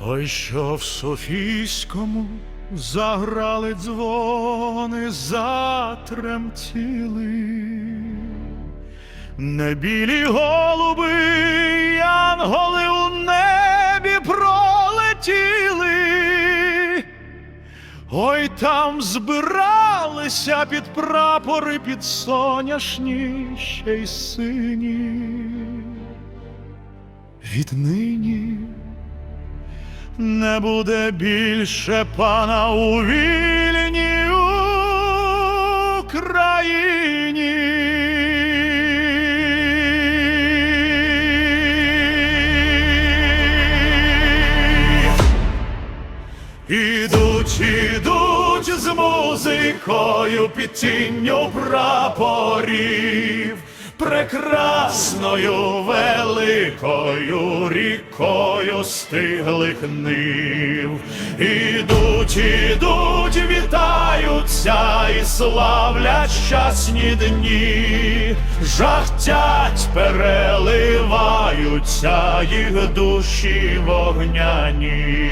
Ой, що в Софійському заграли дзвони, затремтіли, не білі голуби, янголи у небі пролетіли. Ой, там збиралися під прапори, під соняшні ще й сині. Віднині не буде більше пана у вільній Україні. Ідуть, ідуть з музикою під тінню прапорів, прекрасною великою рікою стиглих нив. Ідуть, ідуть, вітаються і славлять щасні дні, жахтять, переливаються їх душі вогняні.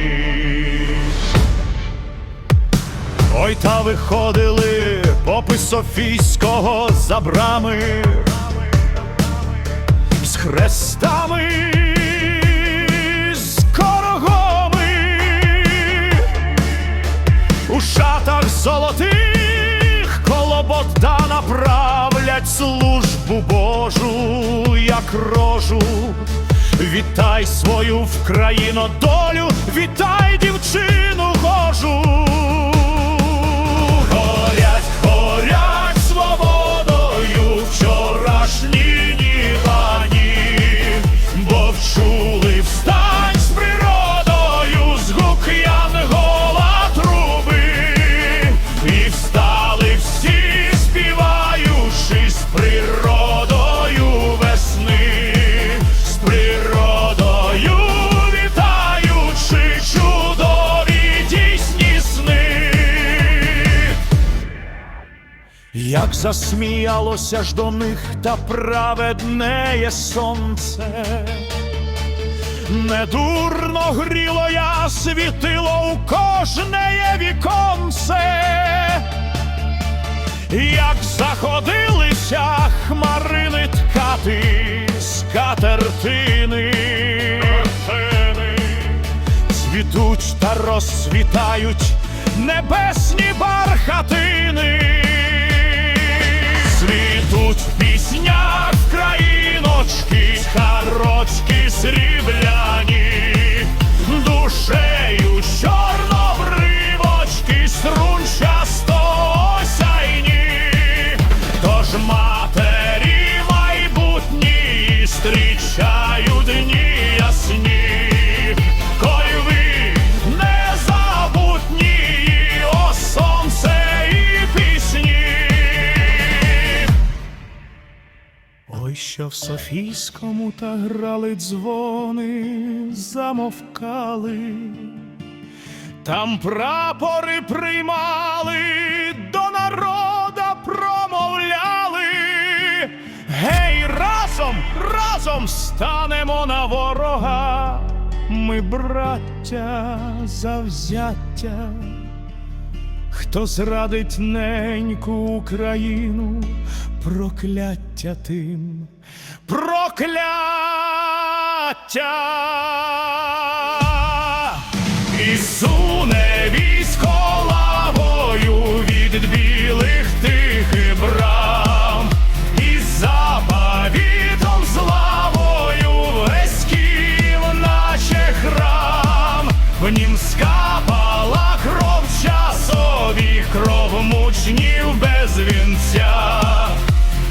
Ой, та виходили попи Софійського за брами хрестами, з корогоми, у шатах золотих коло Богдана правлять службу Божу, як рожу. Вітай свою вкраїно долю, вітай дівчину гожу. Як засміялося ж до них та праведнеє сонце, недурно гріло я світило у кожне віконце, як заходилися хмарини ткати скатертини, цвітуть та розцвітають небесні бархатини, цвітуть в піснях країночки, Що в Софійському та грали дзвони, замовкали, там прапори приймали, до народа промовляли. Гей, разом, разом станемо на ворога. Ми браття завзяття. Хто зрадить неньку Україну, прокляття тим, прокляття! І суне військо лавою від білих тихих брам, і заповітом славою весь Київ, наче храм, в нім скапала кров часові, кров мучнів без вінця,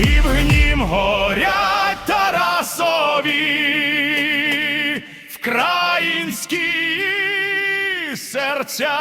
і в нім горять Тарасові вкраїнські серця.